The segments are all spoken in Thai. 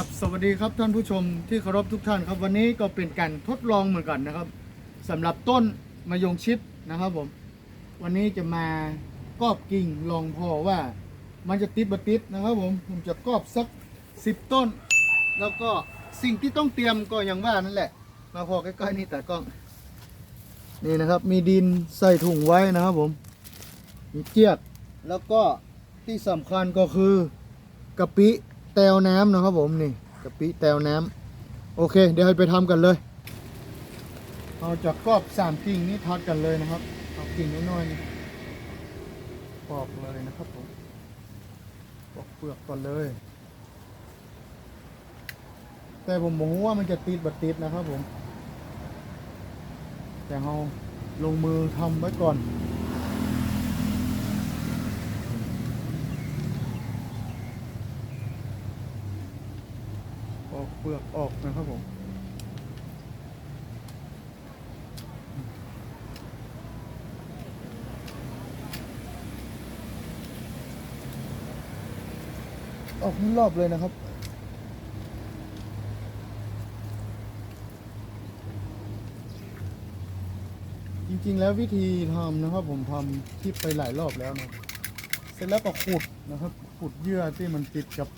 ับสวัสดีครับท่านผู้ชมที่เคารพทุกท่านครับวันนี้ก็เป็นการทดลองเหมือนกันนะครับสำหรับต้นมะยงชิดนะครับผมวันนี้จะมากอบกิ่งลองพอว่ามันจะติดบติดนะครับผมผมจะกอบสักสิบต้น แล้วก็สิ่งที่ต้องเตรียมก็อย่างว่านั่นแหละ มาพอใกล้ๆนี่แต่กล้อง นี่นะครับมีดินใส่ถุงไว้นะครับผมมีเจียกแล้วก็ที่สำคัญก็คือกะปิ แตวน้ำนะครับผมนี่กะปิแตวน้ำโอเค เดี๋ยวไปทำกันเลยเราจะกรอบสามกิ่งนี้ทอดกันเลยนะครับเอากิ่งน้อยๆนี่ปอกเลยนะครับผมปอกเปลือกก่อนเลย แต่ผมบอกว่ามันจะติดบัดติดนะครับผมแต่เราลงมือทำไว้ก่อน ออกเปลือกออกนะครับผมออกทั้งรอบเลยนะครับ จริงๆแล้ววิธีทำนะครับ ผมทำคลิปไปหลายรอบแล้วนะเสร็จแล้วก็ขุดนะครับ ขุดเยื่อที่มันติดกับ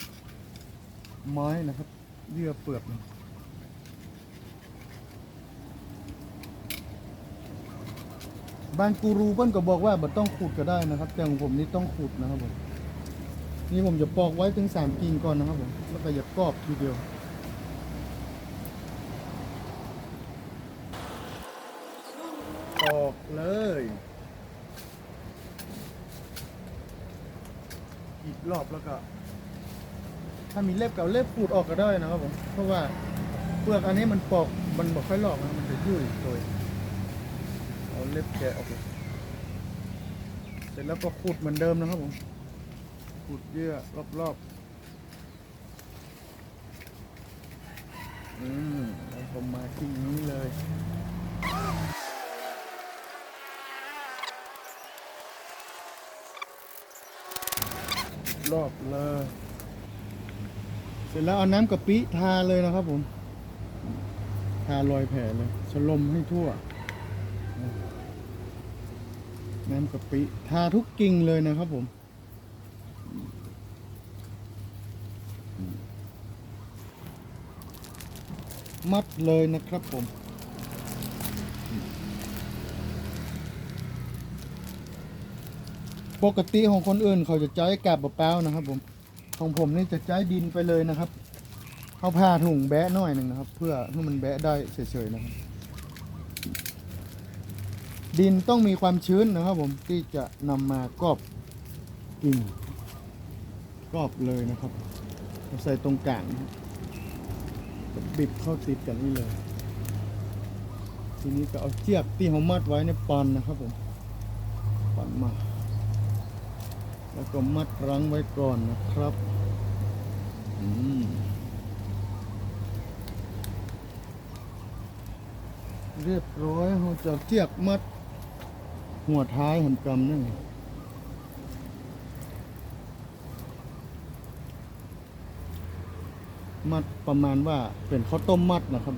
ไม้นะครับ เยื่อเปลือกบางกูรูเปิ้นก็บอกว่าบ่ต้องขุดก็ได้นะครับ แต่ของผมนี่ต้องขุดนะครับผมนี่ผมจะปอกไว้ถึงสามกิ่งก่อนนะครับผมแล้วก็อย่ากรอบทีเดียวออกเลยอีกรอบแล้วก็ ถ้ามีเล็บเก่าเล็บขูดออกก็ได้นะครับผมเพราะว่าเปลือกอันนี้มันปอกมันบอกค่อยหลอกนะมันจะยุ่ยโดยเอาเล็บแกะออกเสร็จแล้วก็ขูดเหมือนเดิมนะครับผมขูดเยื่อรอบๆอืมแล้วผมมาที่นี้เลยรอบเลย เสร็จแล้วเอาน้ำกะปิทาเลยนะครับผม ทารอยแผลเลยฉลมให้ทั่ว น้ำกะปิทาทุกกิ่งเลยนะครับผมมัดเลยนะครับผม ปกติของคนอื่นเขาจะใช้กาบมะพร้าวนะครับผม ของผมนี่จะใช้ดินไปเลยนะครับเอาผ้าถุงแบะหน่อยหนึ่งนะครับ เพื่อให้มันแบะได้เฉยๆนะครับ ดินต้องมีความชื้นนะครับ ผมที่จะนำมากรอบกิ่งกรอบเลยนะครับใส่ตรงกลางบบิดเข้าติดกันนี่เลย ทีนี้ก็เอาเชือกที่เขามัดไว้ในปันนะครับผมปันมา แล้วก็มัดรั้งไว้ก่อนนะครับอืมเรียบร้อยเราจะเทียกมัด หัวท้ายหันกำนั่นมัดประมาณว่าเป็นข้าวต้มมัดนะครับ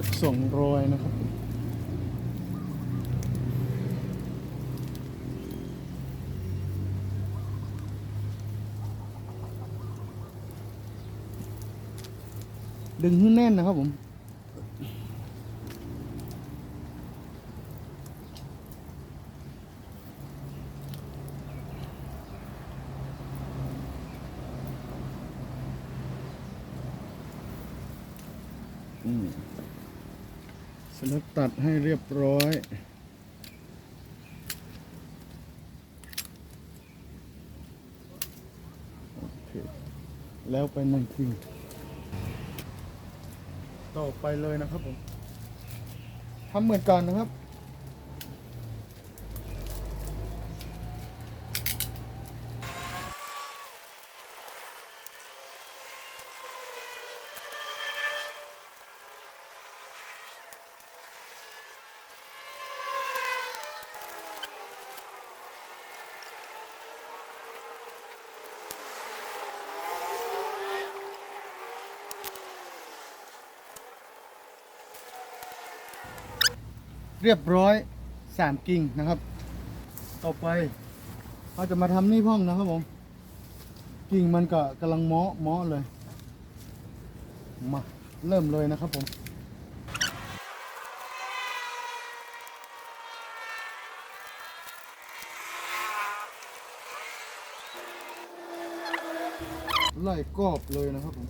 สักสองรอยนะครับ ดึงให้แน่นนะครับผมอืม สร็จแล้วตัดให้เรียบร้อยแล้วไปนั่งทิ้งต่อไปเลยนะครับผมทำเหมือนกันนะครับ เรียบร้อยสามกิ่งนะครับ ต่อไปเราจะมาทำนี่พ่องนะครับผมกิ่งมันก็กำลังเมาะเมาะเลยมาเริ่มเลยนะครับผมไล่กอบเลยนะครับผม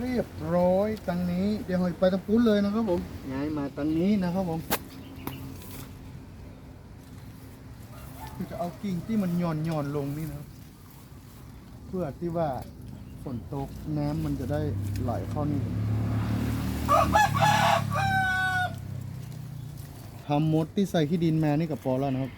เรียบร้อยตังนี้ เดี๋ยวหอยไปตะปุ้นเลยนะครับผมย้ายมาตังนี้นะครับผมคือจะเอากิ่งที่มันหย่อนหย่อนลงนี่นะครับ เพื่อที่ว่าฝนตกน้ำมันจะได้ไหลเข้านี่ทำมดที่ใส่ขี้ดินมานี่กับปอแล้วนะครับ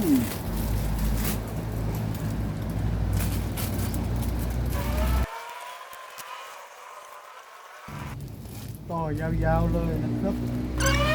เดิมต่อยา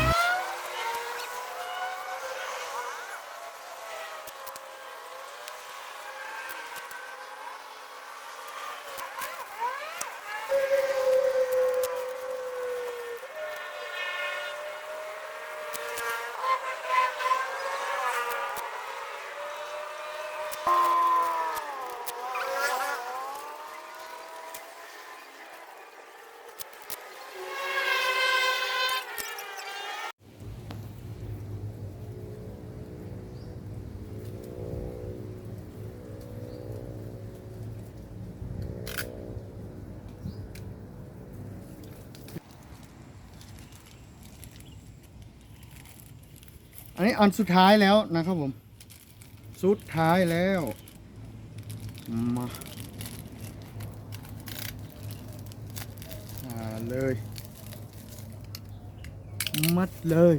อันนี้อันสุดท้ายแล้วนะครับผม สุดท้ายแล้ว มาอ่าเลย มัดเลย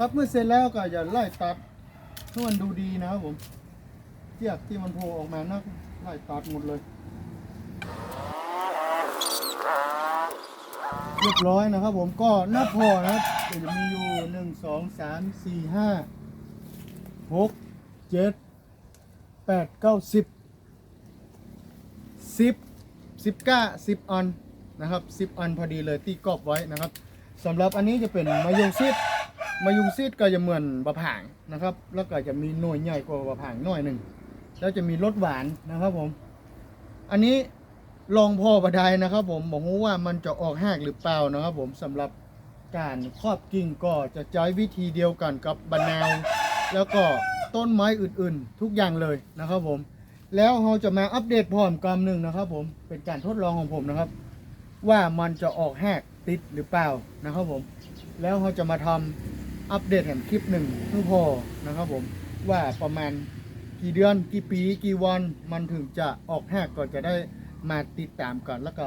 ครับเมื่อเสร็จแล้วก็อย่าไล่ตัดให้มันดูดีนะครับผมเชือกที่มันโผล่ออกมานะไล่ตัดหมดเลย เรียบร้อยนะครับผมก็หน้าพอนะครับเดี๋ยวมีอยู่หนึ่งสองสามสี่ห้าหกเจ็ดแปดเก้าสิบสิบสิบก้าสิบอันนะครับสิบอันพอดีเลยที่กรอบไว้นะครับสำหรับอันนี้จะเป็นมายงซิด มายงซิดก็จะเหมือนบะผางนะครับ แล้วก็จะมีหน่วยใหญ่กว่าบะผางหน่อยหนึ่งแล้วจะมีรสหวานนะครับผม อันนี้ลองพ่อประไดนะครับ ผมบอกว่ามันจะออกหากหรือเปล่านะครับ ผมสำหรับการครอบกิ่งก็จะใช้วิธีเดียวกันกับบะนาวแล้วก็ต้นไม้อื่นๆ ทุกอย่างเลยนะครับผม แล้วเราจะมาอัปเดตพร้อมกำหนึ่งนะครับ ผมเป็นการทดลองของผมนะครับ ว่ามันจะออกแหกติดหรือเปล่านะครับผม แล้วเราจะมาทำ อัปเดตแห่งคลิปหนึ่งเพื่อพอนะครับผมว่าประมาณกี่เดือนกี่ปีกี่วันมันถึงจะออกแหกก็จะได้มาติดตามกันแล้วก็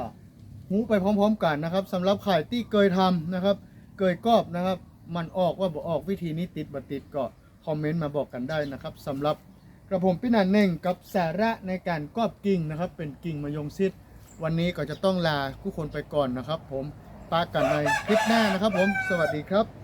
หูไปพร้อมๆกันนะครับสำหรับไข่ที่เคยทำนะครับเคยกอบนะครับ มันออกว่าบออกวิธีนี้ติดบ่ติดก็คอมเมนต์มาบอกกันได้นะครับสำหรับกระผมพี่นันเน่งกับสาระในการกอบกิ่งนะครับ เป็นกิ่งมะยงชิดวันนี้ก็จะต้องลาผู้คนไปก่อนนะครับ ผมปากันในคลิปหน้านะครับ ผมสวัสดีครับ